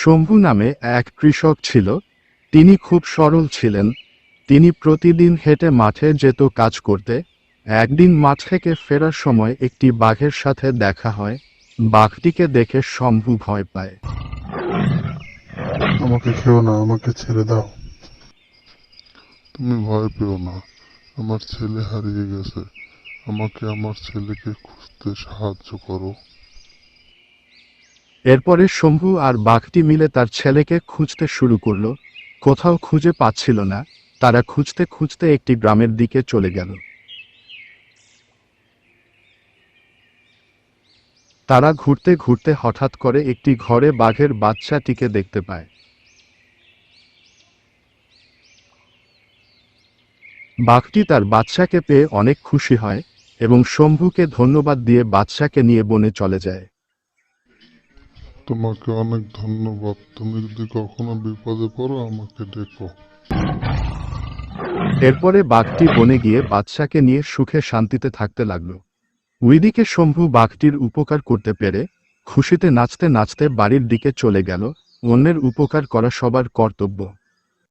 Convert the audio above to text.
শম্ভু নামে এক কৃষক ছিল তিনি খুব সরল ছিলেন তিনি প্রতিদিন হেঁটে মাঠে যেত কাজ করতে একদিন মাঠ থেকে ফেরার সময় একটি বাঘের সাথে দেখা হয় বাঘটিকে দেখে শম্ভু ভয় পায়। আমাকে খেও না আমাকে ছেড়ে দাও। তুমি ভয় পেও না আমার ছেলে হারিয়ে গেছে আমাকে আমার ছেলেকে খুঁজতে সাহায্য করো। এরপরে শম্ভু আর বাঘটি মিলে তার ছেলেকে খুঁজতে শুরু করল। কোথাও খুঁজে পাচ্ছিল না। তারা খুঁজতে খুঁজতে একটি গ্রামের দিকে চলে গেল। তারা ঘুরতে ঘুরতে হঠাৎ করে একটি ঘরে বাঘের বাচ্চাটিকে দেখতে পায়। বাঘটি তার বাচ্চাকে পেয়ে অনেক খুশি হয় এবং শম্ভুকে ধন্যবাদ দিয়ে বাচ্চাকে নিয়ে বনে চলে যায়। তোমাকে অনেক ধন্যবাদ। তুমি যদি কখনো বিপদে পড়ো, আমাকে ডেকো। এরপরে বাঘটি বনে গিয়ে বাদশাকে নিয়ে সুখে শান্তিতে থাকতে লাগল। ওইদিকে শম্ভু বাঘটির উপকার করতে পেরে খুশিতে নাচতে নাচতে বাড়ির দিকে চলে গেল। অন্যের উপকার করা সবার কর্তব্য।